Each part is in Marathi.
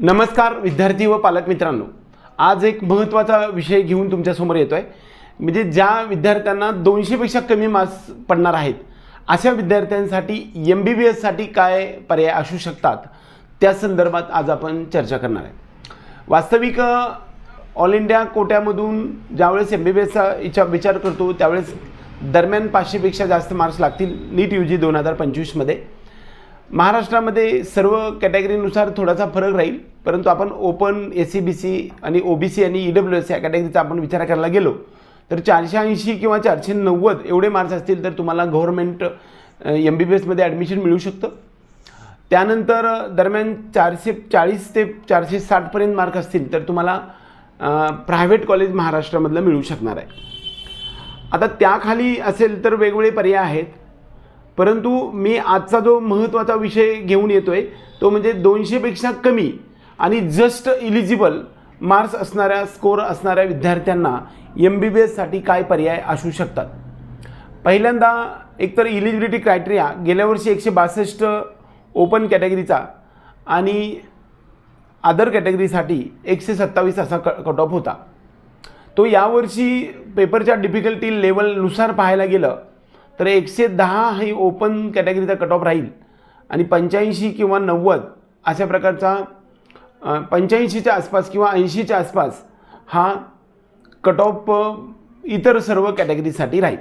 नमस्कार विद्यार्थी व पालक मित्रांनो. आज एक महत्त्वाचा विषय घेऊन तुमच्यासमोर येतो आहे म्हणजे ज्या विद्यार्थ्यांना दोनशेपेक्षा कमी मार्क्स पडणार आहेत अशा विद्यार्थ्यांसाठी एम बी बी एससाठी काय पर्याय असू शकतात? त्या संदर्भात आज आपण चर्चा करणार आहे. वास्तविक ऑल इंडिया कोट्यामधून ज्यावेळेस एम बी बी एसचा विचार विचार करतो त्यावेळेस दरम्यान पाचशेपेक्षा जास्त मार्क्स लागतील नीट यू जी दोन हजार पंचवीसमध्ये महाराष्ट्रामध्ये सर्व कॅटेगरीनुसार थोडासा फरक राहील परंतु आपण open S C B C आणि ओ बी सी आणि ई डब्ल्यू एस या कॅटेगरीचा आपण विचार करायला गेलो तर चारशे ऐंशी किंवा चारशे नव्वद एवढे मार्क्स असतील तर तुम्हाला गव्हर्मेंट एम बी बी एसमध्ये ॲडमिशन मिळू शकतं. त्यानंतर दरम्यान चारशे चाळीस ते चारशे साठपर्यंत मार्क असतील तर तुम्हाला प्रायव्हेट कॉलेज महाराष्ट्रामधलं मिळू शकणार आहे. आता त्याखाली असेल तर वेगवेगळे पर्याय आहेत. परंतु मी आजचा जो महत्त्वाचा विषय घेऊन येतो आहे तो म्हणजे दोनशेपेक्षा कमी आणि जस्ट इलिजिबल मार्क्स असणाऱ्या स्कोर असणाऱ्या विद्यार्थ्यांना एम बी बी एससाठी काय पर्याय असू शकतात? पहिल्यांदा एकतर इलिजिबिलिटी क्रायटेरिया गेल्या वर्षी एकशे बासष्ट ओपन कॅटेगरीचा आणि अदर कॅटेगरीसाठी एकशे सत्तावीस असा क कट ऑफ होता. तो यावर्षी पेपरच्या डिफिकल्टी लेवलनुसार पाहायला गेलं तर एकशे दहा ही ओपन कॅटेगरीचा कट ऑफ राहील. आणि पंच्याऐंशी किंवा नव्वद अशा प्रकारचा पंच्याऐंशीच्या आसपास किंवा ऐंशीच्या आसपास हा कट ऑफ इतर सर्व कॅटेगरीसाठी राहील.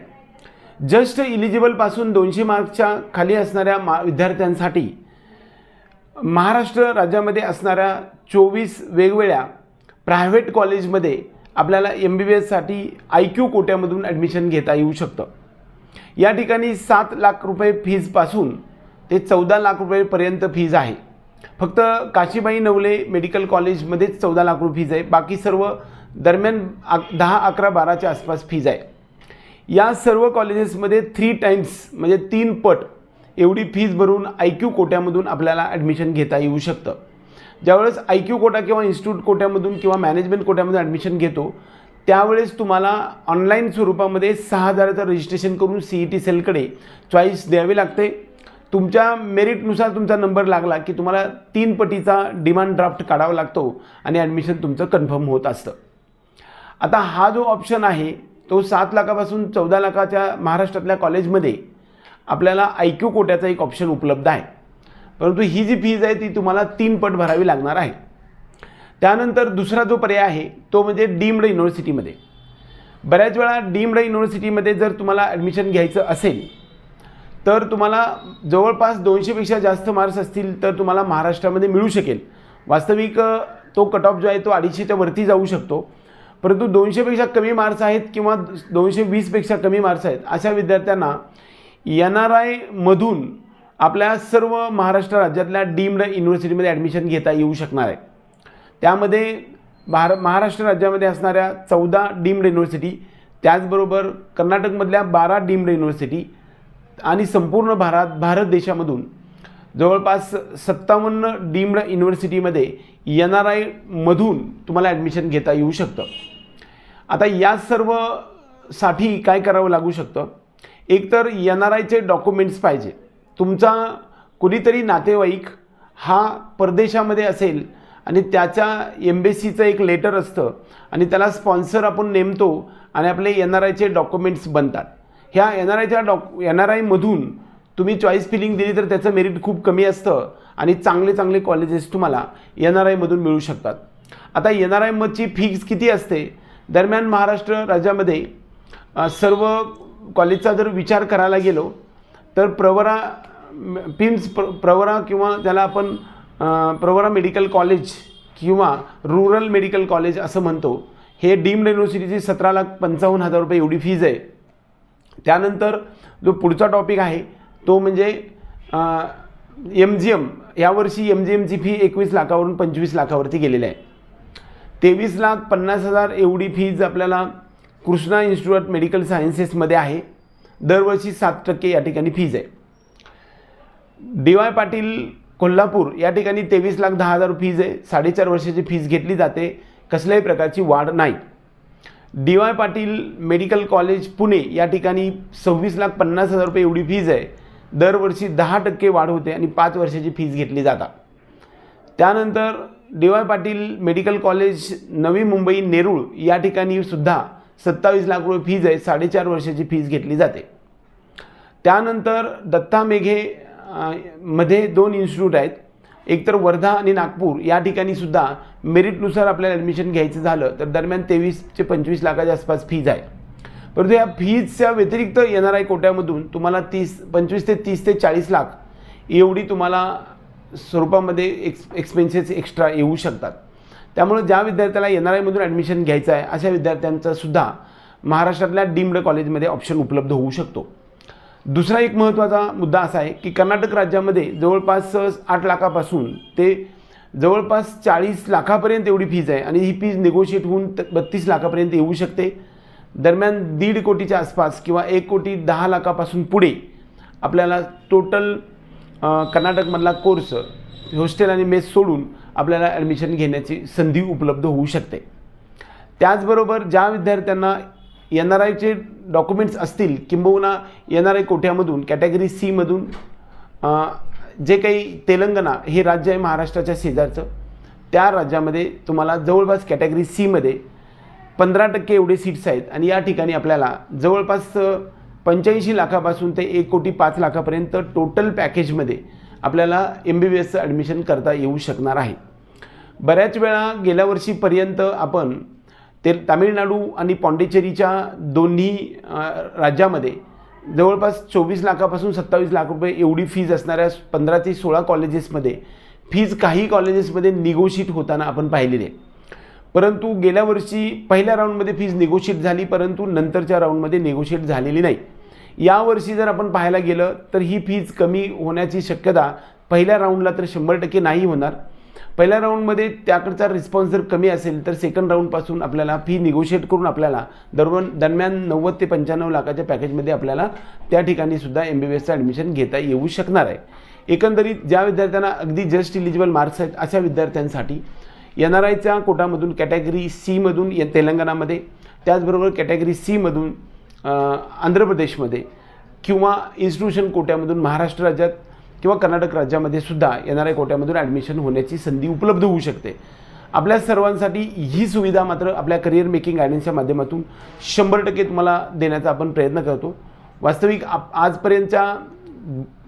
जस्ट इलिजिबलपासून दोनशे मार्क्सच्या खाली असणाऱ्या मा विद्यार्थ्यांसाठी महाराष्ट्र राज्यामध्ये असणाऱ्या चोवीस वेगवेगळ्या प्रायव्हेट कॉलेजमध्ये आपल्याला एम बी बी एससाठी आय क्यू कोट्यामधून ॲडमिशन घेता येऊ शकतं. या ठिकाणी सात लाख रुपये फीजपासून ते चौदा लाख रुपयेपर्यंत फीज आहे. फक्त काशीबाई नवले मेडिकल कॉलेजमध्येच चौदा लाख रुपये फीज आहे. बाकी सर्व दरम्यान दहा अकरा बाराच्या आसपास फीज आहे. या सर्व कॉलेजेसमध्ये थ्री टाईम्स म्हणजे तीन पट एवढी फीज भरून आय क्यू कोट्यामधून आपल्याला ॲडमिशन घेता येऊ शकतं. ज्यावेळेस आय क्यू कोटा किंवा इन्स्टिट्यूट कोट्यामधून किंवा मॅनेजमेंट कोट्यामधून ॲडमिशन घेतो त्यावेळेस तुम्हाला ऑनलाईन स्वरूपामध्ये सहा हजाराचं रजिस्ट्रेशन करून सी ई टी सेलकडे चॉईस द्यावी लागते. तुमच्या मेरिटनुसार तुमचा नंबर लागला की तुम्हाला तीन पटीचा डिमांड ड्राफ्ट काढावा लागतो आणि ॲडमिशन तुमचं कन्फर्म होत असतं. आता हा जो ऑप्शन आहे तो सात लाखापासून चौदा लाखाच्या महाराष्ट्रातल्या कॉलेजमध्ये आपल्याला आय क्यू कोट्याचा एक ऑप्शन उपलब्ध आहे. परंतु ही जी फीज आहे ती तुम्हाला तीन पट भरावी लागणार आहे. त्यानंतर दुसरा जो पर्याय आहे तो म्हणजे डीम्ड युनिव्हर्सिटीमध्ये. बऱ्याच वेळा डीम्ड युनिव्हर्सिटीमध्ये जर तुम्हाला ॲडमिशन घ्यायचं असेल तर तुम्हाला जवळपास दोनशेपेक्षा जास्त मार्क्स असतील तर तुम्हाला महाराष्ट्रामध्ये मिळू शकेल. वास्तविक तो कट ऑफ जो आहे तो अडीचशेच्या वरती जाऊ शकतो. परंतु दोनशेपेक्षा कमी मार्क्स आहेत किंवा दोनशे वीसपेक्षा कमी मार्क्स आहेत अशा विद्यार्थ्यांना एन आर आयमधून आपल्या सर्व महाराष्ट्र राज्यातल्या डीम्ड युनिव्हर्सिटीमध्ये ॲडमिशन घेता येऊ शकणार आहे. त्यामध्ये भार महाराष्ट्र राज्यामध्ये असणाऱ्या चौदा डीम्ड युनिव्हर्सिटी त्याचबरोबर कर्नाटकमधल्या बारा डीम्ड युनिव्हर्सिटी आणि संपूर्ण भारत भारत देशामधून जवळपास सत्तावन्न डीम्ड युनिव्हर्सिटीमध्ये एन आर आयमधून तुम्हाला ॲडमिशन घेता येऊ शकतं. आता या सर्वसाठी काय करावं लागू शकतं? एकतर एन आर आयचे डॉक्युमेंट्स पाहिजे. तुमचा कुणीतरी नातेवाईक हा परदेशामध्ये असेल आणि त्याच्या एम्बेसीचं एक लेटर असतं आणि त्याला स्पॉन्सर आपण नेमतो आणि आपले एन आर आयचे डॉक्युमेंट्स बनतात. ह्या एन आर आयच्या डॉक एन आर आयमधून तुम्ही चॉईस फिलिंग दिली तर त्याचं मेरिट खूप कमी असतं आणि चांगले चांगले कॉलेजेस तुम्हाला एन आर आयमधून मिळू शकतात. आता एन आर आयमधची फीज किती असते? दरम्यान महाराष्ट्र राज्यामध्ये सर्व कॉलेजचा जर विचार करायला गेलो तर प्रवरा पिम्स प्र प्रवरा किंवा त्याला आपण प्रवरा मेडिकल कॉलेज किंवा रुरल मेडिकल कॉलेज असं म्हणतो. हे डीम्ड युनिव्हर्सिटीची सतरा लाख पंचावन्न हजार रुपये एवढी फीज आहे. त्यानंतर जो पुढचा टॉपिक आहे तो म्हणजे एम जी एम यावर्षी एम जी एमची फी एकवीस लाखावरून पंचवीस लाखावरती गेलेली आहे. तेवीस लाख पन्नास हजार एवढी फीज आपल्याला कृष्णा इन्स्टिट्यूट मेडिकल सायन्सेसमध्ये आहे. दरवर्षी सात टक्के या ठिकाणी फीज आहे. डी वाय पाटील कोल्हापूर या ठिकाणी तेवीस लाख दहा हजार फीज आहे. साडेचार वर्षाची फीज घेतली जाते. कसल्याही प्रकारची वाढ नाही. D Y Patil medical college Pune या ठिकाणी सव्वीस लाख पन्नास हजार रुपये एवढी फीज आहे. दरवर्षी दहा टक्के वाढ होते आणि पाच वर्षाची फीज घेतली जातात. त्यानंतर D Y Patil medical college Navi Mumbai Nerul या ठिकाणी सुद्धा सत्तावीस लाख रुपये फीज आहे. साडेचार वर्षाची फीज घेतली जाते. त्यानंतर दत्ता मेघे मध्ये दोन इन्स्टिट्यूट आहेत. एकतर वर्धा आणि नागपूर या ठिकाणी सुद्धा मेरिटनुसार आपल्याला ॲडमिशन घ्यायचं झालं तर दरम्यान तेवीस ते पंचवीस लाखाच्या आसपास फीज आहे परंतु या फीजच्या व्यतिरिक्त एन आर आय कोट्यामधून तुम्हाला तीस पंचवीस ते तीस ते चाळीस लाख एवढी तुम्हाला स्वरूपामध्ये एक्स एक्सपेन्सेस एक्स्ट्रा येऊ शकतात. त्यामुळे ज्या विद्यार्थ्याला एन आर आयमधून ॲडमिशन घ्यायचं आहे अशा विद्यार्थ्यांचा सुद्धा महाराष्ट्रातल्या डीम्ड कॉलेजमध्ये ऑप्शन उपलब्ध होऊ शकतो. दुसरा एक महत्त्वाचा मुद्दा असा आहे की कर्नाटक राज्यामध्ये जवळपास आठ लाखापासून ते जवळपास चाळीस लाखापर्यंत एवढी फीज आहे आणि ही फीज निगोशिएट होऊन बत्तीस लाखापर्यंत येऊ शकते. दरम्यान दीड कोटीच्या आसपास किंवा एक कोटी दहा लाखापासून पुढे आपल्याला टोटल कर्नाटकमधला कोर्स हॉस्टेल आणि मेस सोडून आपल्याला ॲडमिशन घेण्याची संधी उपलब्ध होऊ शकते. त्याचबरोबर ज्या विद्यार्थ्यांना एन आर आयचे डॉक्युमेंट्स असतील किंबहुना एन आर आय कोट्यामधून कॅटेगरी सीमधून जे काही तेलंगणा हे राज्य आहे महाराष्ट्राच्या शेजारचं त्या राज्यामध्ये तुम्हाला जवळपास कॅटेगरी सीमध्ये पंधरा टक्के एवढे सीट्स आहेत आणि या ठिकाणी आपल्याला जवळपास पंच्याऐंशी लाखापासून ते एक कोटी पाच लाखापर्यंत टोटल पॅकेजमध्ये आपल्याला एम बी बी एसचं ॲडमिशन करता येऊ शकणार आहे. बऱ्याच वेळा गेल्या वर्षीपर्यंत आपण ते तामिळनाडू आणि पॉंडिचेरीच्या दोन्ही राज्यामध्ये जवळपास चोवीस लाखापासून सत्तावीस लाख रुपये एवढी फीज असणाऱ्या पंधरा ते सोळा कॉलेजेसमध्ये फीज काही कॉलेजेसमध्ये निगोशिएट होताना आपण पाहिलेली. आहे परंतु गेल्या वर्षी पहिल्या राऊंडमध्ये फीज निगोशिएट झाली परंतु नंतरच्या राऊंडमध्ये निगोशिएट झालेली नाही. यावर्षी जर आपण पाहायला गेलं तर ही फीज कमी होण्याची शक्यता पहिल्या राऊंडला तर शंभर टक्के नाही होणार. पहिल्या राऊंडमध्ये त्याकडचा रिस्पॉन्स जर कमी असेल तर सेकंड राऊंडपासून आपल्याला फी निगोशिएट करून आपल्याला दरम्यान दरम्यान नव्वद ते पंच्याण्णव लाखाच्या पॅकेजमध्ये आपल्याला त्या ठिकाणी सुद्धा एम बी बी एसचं ॲडमिशन घेता येऊ शकणार आहे. एकंदरीत ज्या विद्यार्थ्यांना अगदी जस्ट इलिजिबल मार्क्स आहेत अशा विद्यार्थ्यांसाठी एन आर आयच्या कोटामधून कॅटेगरी सीमधून या तेलंगणामध्ये त्याचबरोबर कॅटेगरी सीमधून आंध्र प्रदेशमध्ये किंवा इन्स्टिट्यूशन कोट्यामधून महाराष्ट्र राज्यात किंवा कर्नाटक राज्यामध्ये सुद्धा एन आर आय कोट्यामधून ॲडमिशन होण्याची संधी उपलब्ध होऊ शकते. आपल्या सर्वांसाठी ही सुविधा मात्र आपल्या करिअर मेकिंग गायडन्सच्या माध्यमातून शंभर टक्के तुम्हाला देण्याचा आपण प्रयत्न करतो. वास्तविक आप आजपर्यंतच्या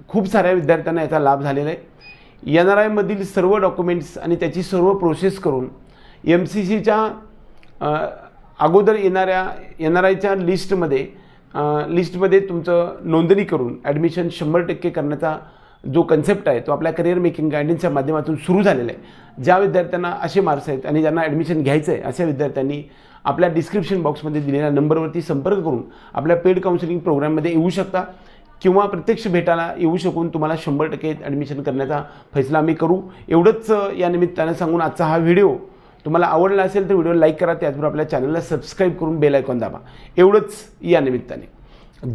खूप साऱ्या विद्यार्थ्यांना याचा लाभ झालेला आहे. एन आर आयमधील सर्व डॉक्युमेंट्स आणि त्याची सर्व प्रोसेस करून एम सी सीच्या अगोदर येणाऱ्या एन आर आयच्या लिस्टमध्ये लिस्टमध्ये तुमचं नोंदणी करून ॲडमिशन शंभर टक्के करण्याचा जो कन्सेप्ट आहे तो आपल्या करिअर मेकिंग गायडन्सच्या माध्यमातून सुरू झालेला आहे. ज्या विद्यार्थ्यांना असे मार्क्स आहेत आणि ज्यांना ॲडमिशन घ्यायचं आहे अशा विद्यार्थ्यांनी आपल्या डिस्क्रिप्शन बॉक्समध्ये दिलेल्या नंबरवरती संपर्क करून आपल्या पेड काउन्सिलिंग प्रोग्राममध्ये येऊ शकता किंवा प्रत्यक्ष भेटायला येऊ शकून तुम्हाला शंभर टक्के ॲडमिशन करण्याचा फैसला आम्ही करू. एवढंच या निमित्तानं सांगून आजचा हा व्हिडिओ तुम्हाला आवडला असेल तर व्हिडिओ लाईक करा. त्याचबरोबर आपल्या चॅनलला सबस्क्राईब करून बेल आयकॉन दाबा. एवढंच या निमित्ताने.